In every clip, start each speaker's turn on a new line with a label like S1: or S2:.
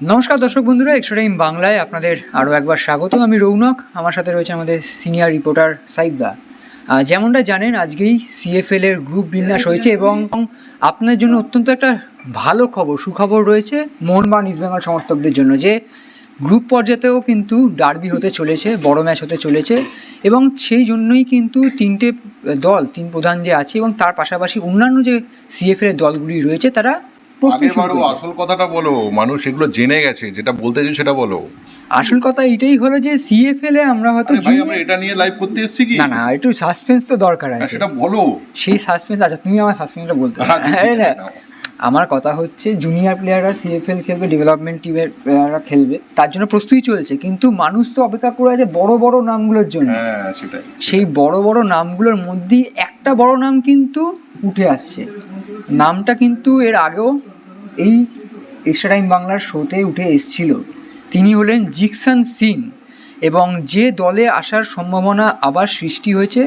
S1: নমস্কার দর্শক বন্ধুরা এক্সট্রা টাইম বাংলায় আপনাদের আরও একবার স্বাগত আমি রৌনক, আমার সাথে রয়েছে আমাদের সিনিয়র রিপোর্টার সাইবদা যেমনটা জানেন, আজকেই সিএফএল এর গ্রুপ বিন্যাস হয়েছে এবং আপনার জন্য অত্যন্ত একটা ভালো খবর, সুখবর রয়েছে মোহনবাগান ইস্টবেঙ্গল সমর্থকদের জন্য যে গ্রুপ পর্যায়েও কিন্তু ডার্বি হতে চলেছে, বড় ম্যাচ হতে চলেছে এবং সেই জন্যই কিন্তু তিনটে দল, তিন প্রধান যে আছে এবং তার পাশাপাশি অন্যান্য যে সিএফএল দলগুলি রয়েছে, তারা করেছে।
S2: আসল কথাটা বলো মানুষ এগুলো জেনে গেছে যেটা বলতে চাইছো সেটা বলো।
S1: আসল কথা এটাই হলো যে সিএফএল এ আমরা হয়তো
S2: ভাই আমরা এটা নিয়ে লাইভ করতে এসেছি কি?
S1: না না একটু সাসপেন্স তো দরকার
S2: হ্যাঁ,
S1: আছে।
S2: সেটা বলো।
S1: সেই সাসপেন্স আচ্ছা তুমি আমার সাসপেন্সটা বলতে।
S2: আচ্ছা, নাও।
S1: আমার কথা হচ্ছে জুনিয়র প্লেয়াররা সিএফএল খেলবে ডেভেলপমেন্ট টিমের প্লেয়াররা খেলবে তার জন্য প্রস্তুতি চলছে কিন্তু মানুষ তো অপেক্ষা করে আছে বড় বড় নামগুলোর জন্য।
S2: হ্যাঁ
S1: সেই বড় বড় নামগুলোর মধ্যেই একটা বড় নাম কিন্তু উঠে আসছে। নামটা কিন্তু এর আগেও এই এক্সট্রা টাইম বাংলার শোতে উঠে এসেছিল। তিনি হলেন জিকসান সিং এবং যে দলে আসার সম্ভাবনা আবার সৃষ্টি হয়েছে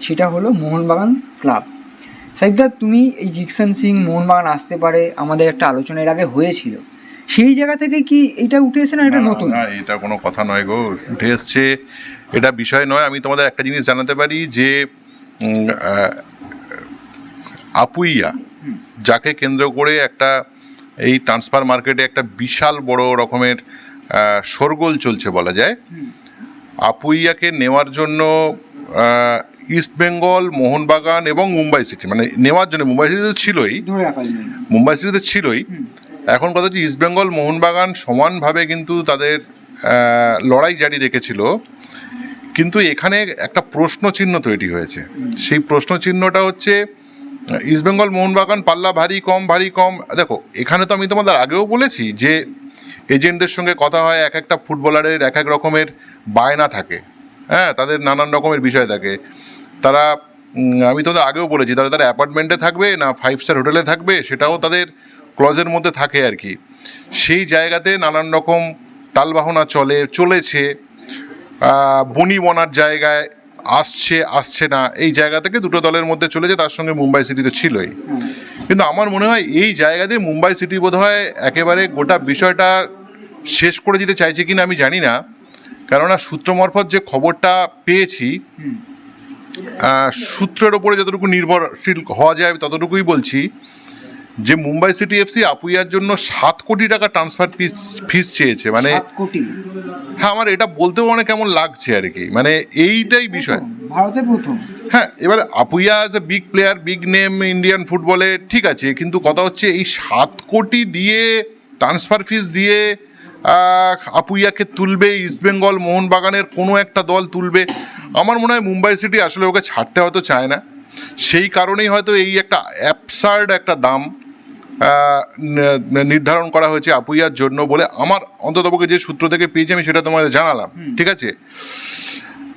S1: সেটা হলো মোহনবাগান ক্লাব। সাইবদা তুমি এই জিকসান সিং মোহনবাগান আসতে পারে আমাদের একটা আলোচনা এর আগে হয়েছিল। সেই জায়গা থেকে কি এটা উঠে এসে না এটা নতুন?
S2: না এটা কোনো কথা নয় গো উঠে এসছে। এটা বিষয় নয় আমি তোমাদের একটা জিনিস জানাতে পারি যে আপুইয়া যাকে কেন্দ্র করে একটা এই ট্রান্সফার মার্কেটে একটা বিশাল বড় রকমের আহ, শোরগোল চলছে বলা যায়। আপুইয়াকে নেওয়ার জন্য আহ, ইস্ট বেঙ্গল মোহনবাগান এবং মুম্বাই সিটি মানে নেওয়ার জন্য মুম্বাই সিটি তো ছিলই। মুম্বাই সিটিতে ছিলই। এখন কথা হচ্ছে ইস্টবেঙ্গল মোহনবাগান সমানভাবে কিন্তু তাদের লড়াই জারি রেখেছিল। কিন্তু এখানে একটা প্রশ্ন চিহ্ন তৈরি হয়েছে। সেই প্রশ্ন চিহ্নটা হচ্ছে ইস্টবেঙ্গল মোহনবাগান পাল্লা ভারী কম ভারী কম দেখো, এখানে তো আমি তোমাদের আগেও বলেছি যে এজেন্টদের সঙ্গে কথা হয়, এক একটা ফুটবলারের এক এক রকমের বায়না থাকে। হ্যাঁ তাদের নানান রকমের বিষয় থাকে। তারা আমি তোদের আগেও বলেছি, তারা তারা অ্যাপার্টমেন্টে থাকবে না ফাইভ স্টার হোটেলে থাকবে, সেটাও তাদের ক্লজের মধ্যে থাকে আর কি। সেই জায়গাতে নানান রকম টালবাহনা চলে, চলেছে। বনি বনার জায়গায় আসছে আসছে না, এই জায়গা থেকে দুটো দলের মধ্যে চলেছে তার সঙ্গে মুম্বাই সিটি তো ছিলই। কিন্তু আমার মনে হয় এই জায়গাতে মুম্বাই সিটি বোধহয় একেবারে গোটা বিষয়টা শেষ করে দিতে চাইছে কিনা আমি জানি না। কেননা সূত্র মারফত যে খবরটা পেয়েছি সূত্রের ওপরে যতটুকু নির্ভরশীল হওয়া যায় ততটুকুই বলছি যে মুম্বাই সিটি এফসি আপুইয়ার জন্য সাত কোটি টাকা ট্রান্সফার ফিস ফিস চেয়েছে। মানে হ্যাঁ আমার এটা বলতেও অনেক কেমন লাগছে আর কি। মানে এইটাই বিষয়।
S1: ভারতে প্রথম।
S2: হ্যাঁ এবার Apuia as a big player big name Indian ফুটবলে ঠিক আছে কিন্তু কথা হচ্ছে এই সাত কোটি দিয়ে ট্রান্সফার ফিস দিয়ে আপুইয়াকে তুলবে ইস্টবেঙ্গল মোহনবাগানের কোনো একটা দল তুলবে আমার মনে হয় মুম্বাই সিটি আসলে ওকে ছাড়তে হয়তো চায় না। সেই কারণেই হয়তো এই একটা অ্যাপসার্ড একটা দাম নির্ধারণ করা হয়েছে আপুইয়ার জন্য বলে আমার অন্ততপক্ষে যে সূত্র থেকে পেয়েছি আমি সেটা তোমাদের জানালাম ঠিক আছে?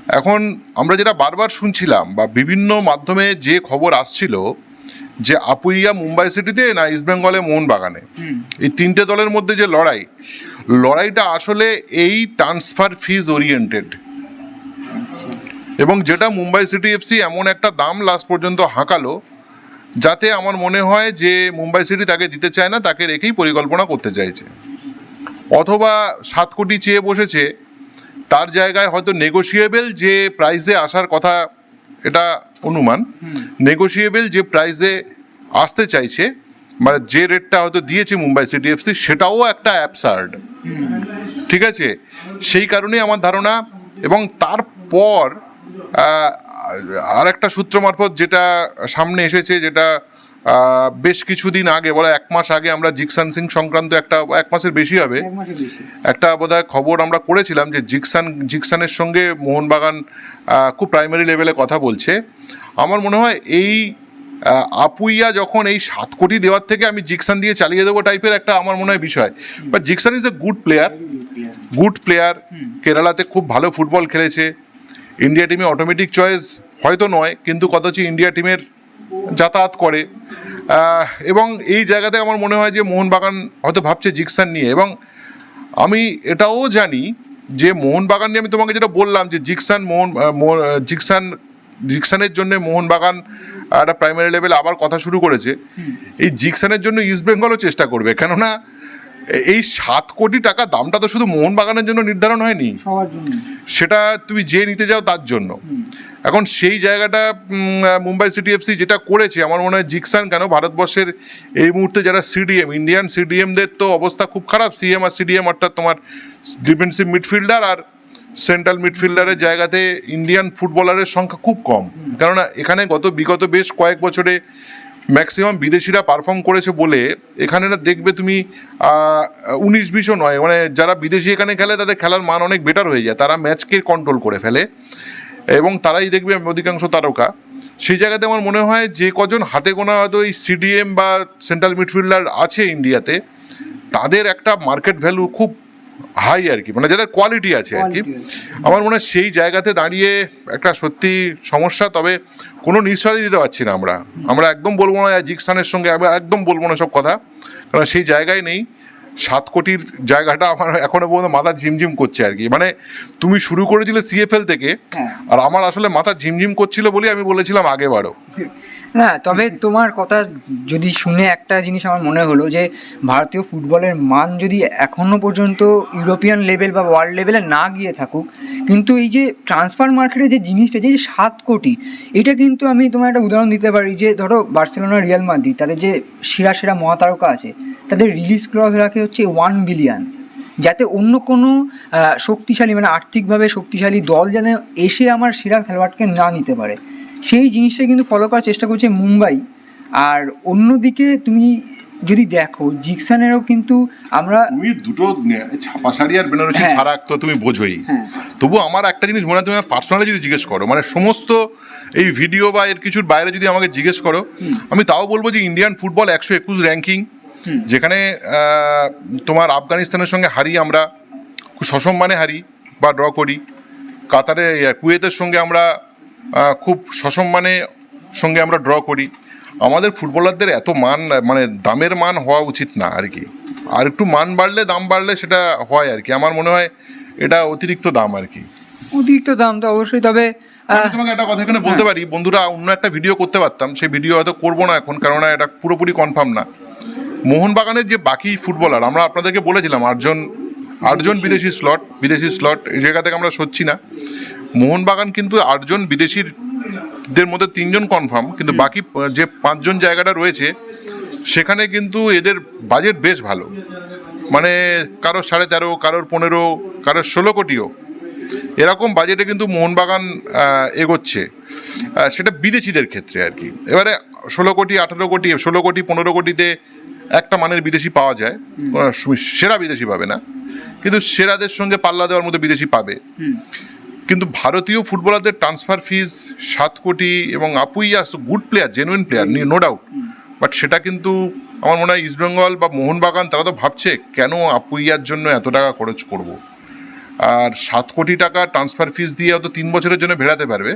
S2: এখন আমরা যেটা বারবার শুনছিলাম বা বিভিন্ন মাধ্যমে যে খবর আসছিল যে আপুইয়া মুম্বাই সিটিতে না ইস্টবেঙ্গলে মোহনবাগানে এই তিনটে দলের মধ্যে যে লড়াই লড়াইটা আসলে এই ট্রান্সফার ফিজ ওরিয়েন্টেড এবং যেটা মুম্বাই সিটি এফসি এমন একটা দাম লাস্ট পর্যন্ত হাঁকালো যাতে আমার মনে হয় যে মুম্বাই সিটি তাকে দিতে চায় না তাকে রেখেই পরিকল্পনা করতে চাইছে। অথবা সাত কোটি চেয়ে বসেছে তার জায়গায় হয়তো নেগোশিয়েবল যে প্রাইসে আসার কথা এটা অনুমান নেগোশিয়েবল যে প্রাইসে আসতে চাইছে মানে যে রেটটা হয়তো দিয়েছে মুম্বাই সিটি এফসি সেটাও একটা অ্যাপসার্ড ঠিক আছে? সেই কারণেই আমার ধারণা এবং তারপর আর একটা সূত্র মারফত যেটা সামনে এসেছে যেটা বেশ কিছুদিন আগে বলা এক মাস আগে আমরা জিকসান সিং সংক্রান্ত একটা এক মাসের বেশি হবে। একটা বোধহয় খবর আমরা করেছিলাম যে জিকসান জিকসানের সঙ্গে মোহনবাগান খুব প্রাইমারি লেভেলে কথা বলছে। আমার মনে হয় এই আপুইয়া যখন এই সাত কোটি দেওয়ার থেকে আমি জিকসান দিয়ে চালিয়ে দেবো টাইপের একটা আমার মনে হয় বিষয়। বা Jeakson is a good player good player কেরালাতে খুব ভালো ফুটবল খেলেছে। ইন্ডিয়া টিমে অটোমেটিক চয়েস হয়তো নয়, কিন্তু হচ্ছে ইন্ডিয়া টিমের যাতায়াত করে। এবং এই জায়গাতে আমার মনে হয় যে মোহনবাগান হয়তো ভাবছে জিকসান নিয়ে। এবং আমি এটাও জানি যে মোহনবাগান নিয়ে আমি তোমাকে যেটা বললাম যে জিকসান মোহন জিকসান, জিকসানের জন্য মোহনবাগান একটা প্রাইমারি লেভেল আবার কথা শুরু করেছে। এই জিকসানের জন্য ইস্ট বেঙ্গলও চেষ্টা করবে, কেননা এই সাত কোটি টাকা দামটা তো শুধু মোহনবাগানের জন্য নির্ধারণ হয়নি। সেটা তুমি যে নিতে যাও তার জন্য। এখন সেই জায়গাটা মুম্বাই সিটি এফসি যেটা করেছে আমার মনে হয় জিকসান কেন ভারতবর্ষের এই মুহূর্তে যারা সিডিএম ইন্ডিয়ান সিডিএমদের তো অবস্থা খুব খারাপ সিএম আর সিডিএম অর্থাৎ তোমার ডিফেন্সিভ মিডফিল্ডার আর সেন্ট্রাল মিডফিল্ডারের জায়গাতে ইন্ডিয়ান ফুটবলারের সংখ্যা খুব কম। কেননা এখানে গত বিগত বেশ কয়েক বছরে ম্যাক্সিমাম বিদেশিরা পারফর্ম করেছে বলে এখানে না দেখবে তুমি উনিশ বিশও নয় মানে যারা বিদেশি এখানে খেলে তাদের খেলার মান অনেক বেটার হয়ে যায়। তারা ম্যাচকে কন্ট্রোল করে ফেলে। এবং তারাই দেখবে অধিকাংশ তারকা। সেই জায়গাতে আমার মনে হয় যে কজন হাতে গোনা হয়তো এই সিডিএম বা সেন্ট্রাল মিডফিল্ডার আছে ইন্ডিয়াতে তাদের একটা মার্কেট ভ্যালু খুব হাই আর কি মানে যাদের কোয়ালিটি আছে আর কি। আমার মনে হয় সেই জায়গাতে দাঁড়িয়ে একটা সত্যি সমস্যা তবে কোনো নিঃশ্বাস দিতে পারছি না আমরা। আমরা একদম বলব না জিকসানের সঙ্গে আমরা একদম বলব না সব কথা কারণ সেই জায়গায় নেই। সাত কোটির জায়গাটা আমার এখনও পর্যন্ত মাথা ঝিমঝিম করছে আর কি মানে তুমি শুরু করেছিলে সিএফএল থেকে
S1: হ্যাঁ।
S2: আর আমার আসলে মাথা ঝিমঝিম করছিল বলেই আমি বলেছিলাম আগে বারো
S1: না তবে তোমার কথা যদি শুনে একটা জিনিস আমার মনে হলো যে ভারতীয় ফুটবলের মান যদি এখনও পর্যন্ত ইউরোপিয়ান লেভেল বা ওয়ার্ল্ড লেভেলে না গিয়ে থাকুক কিন্তু এই যে ট্রান্সফার মার্কেটে যে জিনিসটা যে সাত কোটি এটা কিন্তু আমি তোমার একটা উদাহরণ দিতে পারি যে ধরো বার্সেলোনা রিয়াল মাদ্রিদ তাদের যে সেরা সেরা মহাতারকা আছে তাদের রিলিজ ক্লজ রাখে হচ্ছে ওয়ান বিলিয়ন যাতে অন্য কোনো শক্তিশালী মানে আর্থিকভাবে শক্তিশালী দল যেন এসে আমার সেরা খেলোয়াড়কে না নিতে পারে। সেই জিনিসটা কিন্তু ফলো করার চেষ্টা করছে মুম্বাই। আর অন্যদিকে তুমি যদি দেখো জিকসানেরও কিন্তু আমরা
S2: তুমি দুটো ছাপাশাড়ি আর বেনারসি
S1: হ্যাঁ।
S2: ফারাক তো তুমি বোঝোই।
S1: হ্যাঁ।
S2: তবু আমার একটা জিনিস মনে হয় তুমি পার্সোনালি যদি জিজ্ঞেস করো মানে সমস্ত এই ভিডিও বা এর কিছুর বাইরে যদি আমাকে জিজ্ঞেস করো আমি তাও বলব যে ইন্ডিয়ান ফুটবল একশো একুশ র্যাঙ্কিং যেখানে তোমার আফগানিস্তানের সঙ্গে হারি আমরা খুব সসম্মানে হারি বা ড্র করি। কাতারে কুয়েতের সঙ্গে আমরা খুব সসম্মানে সঙ্গে আমরা ড্র করি। আমাদের ফুটবলারদের এত মান মানে দামের মান হওয়া উচিত না আর কি। আর একটু মান বাড়লে দাম বাড়লে সেটা হয় আর কি। আমার মনে হয় এটা অতিরিক্ত দাম আর কি।
S1: অতিরিক্ত দাম তো অবশ্যই তবে
S2: তোমাকে একটা কথা এখানে বলতে পারি। বন্ধুরা অন্য একটা ভিডিও করতে পারতাম। সেই ভিডিও হয়তো করব না এখন কেননা এটা পুরোপুরি কনফার্ম না। মোহনবাগানের যে বাকি ফুটবলার আমরা আপনাদেরকে বলেছিলাম আটজন আটজন বিদেশি। স্লট বিদেশি স্লট এই জায়গা থেকে আমরা সচ্ছি না। মোহনবাগান কিন্তু আটজন বিদেশির দের মধ্যে তিনজন কনফার্ম কিন্তু বাকি যে পাঁচজন জায়গাটা রয়েছে সেখানে কিন্তু এদের বাজেট বেশ ভালো। মানে কারোর সাড়ে তেরো কারোর পনেরো কারোর ষোলো কোটিও। এরকম বাজেটে কিন্তু মোহনবাগান এগোচ্ছে। সেটা বিদেশিদের ক্ষেত্রে আর কি। এবারে ষোলো কোটি আঠেরো কোটি ষোলো কোটি পনেরো কোটিতে একটা মানের বিদেশি পাওয়া যায় সেরা বিদেশি পাবে না। কিন্তু সেরাদের সঙ্গে পাল্লা দেওয়ার মতো বিদেশি পাবে। কিন্তু ভারতীয় ফুটবলারদের ট্রান্সফার ফিজ সাত কোটি এবং Apuia good player genuine player no doubt but সেটা কিন্তু আমার মনে হয় ইস্টবেঙ্গল বা মোহনবাগান তারা তো ভাবছে কেন আপুইয়ার জন্য এত টাকা খরচ করব? আর সাত কোটি টাকা ট্রান্সফার ফিজ দিয়ে হয়তো তিন বছরের জন্য ভেড়াতে পারবে।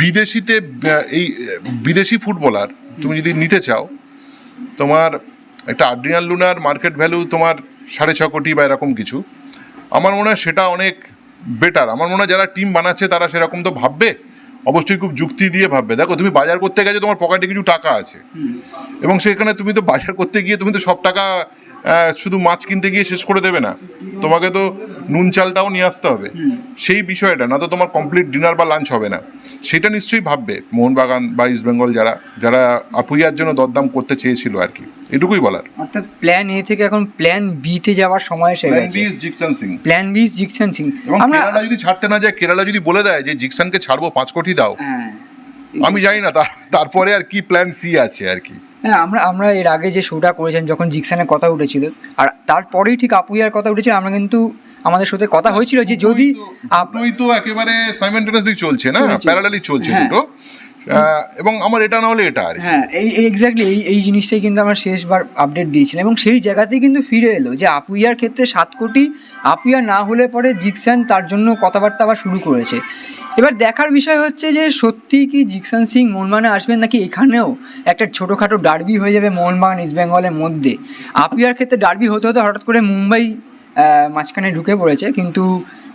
S2: বিদেশিতে এই বিদেশি ফুটবলার তুমি যদি নিতে চাও তোমার একটা আর্ডিনাল লুনার মার্কেট ভ্যালু তোমার সাড়ে ছ কোটি বা এরকম কিছু। আমার মনে হয় সেটা অনেক বেটার। আমার মনে হয় যারা টিম বানাচ্ছে তারা সেরকম তো ভাববে। অবশ্যই খুব যুক্তি দিয়ে ভাববে। দেখো, তুমি বাজার করতে গেছো, তোমার পকেটে কিছু টাকা আছে। এবং সেখানে তুমি তো বাজার করতে গিয়ে তুমি তো সব টাকা শুধু মাছ কিনতে গিয়ে শেষ করে দেবে না। তোমাকে তো নুন চালটাও নিয়ে আসতে হবে। সেই বিষয়টা না তো তোমার কমপ্লিট ডিনার বা লাঞ্চ হবে না। সেটা নিশ্চয়ই ভাববে মোহনবাগান বা ইস্টবেঙ্গল যারা যারা আপুইয়ার জন্য দরদাম করতে চেয়েছিল আর কি। এটুকুই বলার।
S1: অর্থাৎ প্ল্যান এ থেকে এখন প্ল্যান বি তে যাওয়ার সময় এসে গেছে।
S2: জিকসান সিং
S1: প্ল্যান বি জিকসন সিং আমরা
S2: কেরালা যদি ছাড়তে না যায় কেরালা যদি বলে দেয় যে জিকসানকে ছাড়বো পাঁচ কোটি দাও।
S1: হ্যাঁ।
S2: আমি জানি না তারপরে আর কি প্ল্যান সি আছে আর কি।
S1: হ্যাঁ আমরা আমরা এর আগে যে শোটা করেছেন যখন জিকসানের কথা উঠেছিল আর তারপরেই ঠিক আপুইয়ার কথা উঠেছিল আমরা কিন্তু আমাদের সাথে কথা হয়েছিল যে যদি আপ
S2: আপনারই তো একেবারে সাইমেন্টেনাসলি চলছে না। প্যারালালি চলছে
S1: হ্যাঁ।
S2: দুটো। এবং আমার এটা না হলে এটা আর
S1: হ্যাঁ এই এক্স্যাক্টলি এই এই জিনিসটাই কিন্তু আমরা শেষবার আপডেট দিয়েছিলাম এবং সেই জায়গাতেই কিন্তু ফিরে এলো যে আপুইয়ার ক্ষেত্রে সাত কোটি আপুইয়া না হলে পরে জিকসান তার জন্য কথাবার্তা আবার শুরু করেছে। এবার দেখার বিষয় হচ্ছে যে সত্যি কি জিকসান সিং মোহনবাগানে আসবেন নাকি এখানেও একটা ছোটোখাটো ডার্বি হয়ে যাবে মোহনবাগান ইস্ট বেঙ্গলের মধ্যে? আপুইয়ার ক্ষেত্রে ডার্বি হতে হতে হঠাৎ করে মুম্বাই মাঝখানে ঢুকে পড়েছে। কিন্তু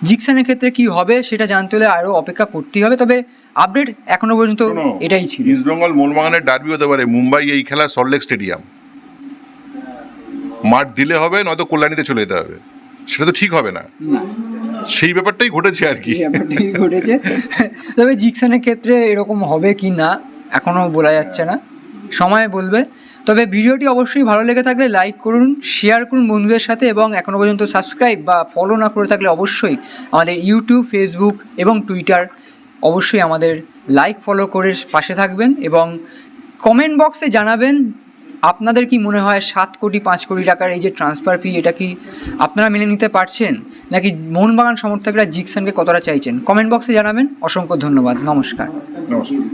S1: জিকসানের ক্ষেত্রে কি হবে সেটা জানতে হলে আরও অপেক্ষা করতেই হবে। তবে আপডেট এখনও পর্যন্ত এটাই ছিল।
S2: ইস্ট বেঙ্গল মোহনবাগানের ডার্বি হতে পারে। মুম্বাই এই খেলা সল্টলেক স্টেডিয়াম মাঠ দিলে হবে নয়তো কল্যাণীতে চলে যেতে হবে। সেটা তো ঠিক হবে না। সেই ব্যাপারটাই ঘটেছে আর কি।
S1: ঘটেছে। তবে জিকসানের ক্ষেত্রে এরকম হবে কি না এখনও বলা যাচ্ছে না। সময় বলবে। তবে ভিডিওটি অবশ্যই ভালো লেগে থাকলে লাইক করুন শেয়ার করুন বন্ধুদের সাথে এবং এখনও পর্যন্ত সাবস্ক্রাইব বা ফলো না করে থাকলে অবশ্যই আমাদের ইউটিউব ফেসবুক এবং টুইটার অবশ্যই আমাদের লাইক ফলো করে পাশে থাকবেন এবং কমেন্ট বক্সে জানাবেন আপনাদের কি মনে হয় সাত কোটি, পাঁচ কোটি টাকার এই যে ট্রান্সফার ফি এটা কি আপনারা মেনে নিতে পারছেন? নাকি মোহনবাগান সমর্থকরা জিকসানকে কতটা চাইছেন? কমেন্ট বক্সে জানাবেন। অসংখ্য ধন্যবাদ। নমস্কার।
S2: নমস্কার।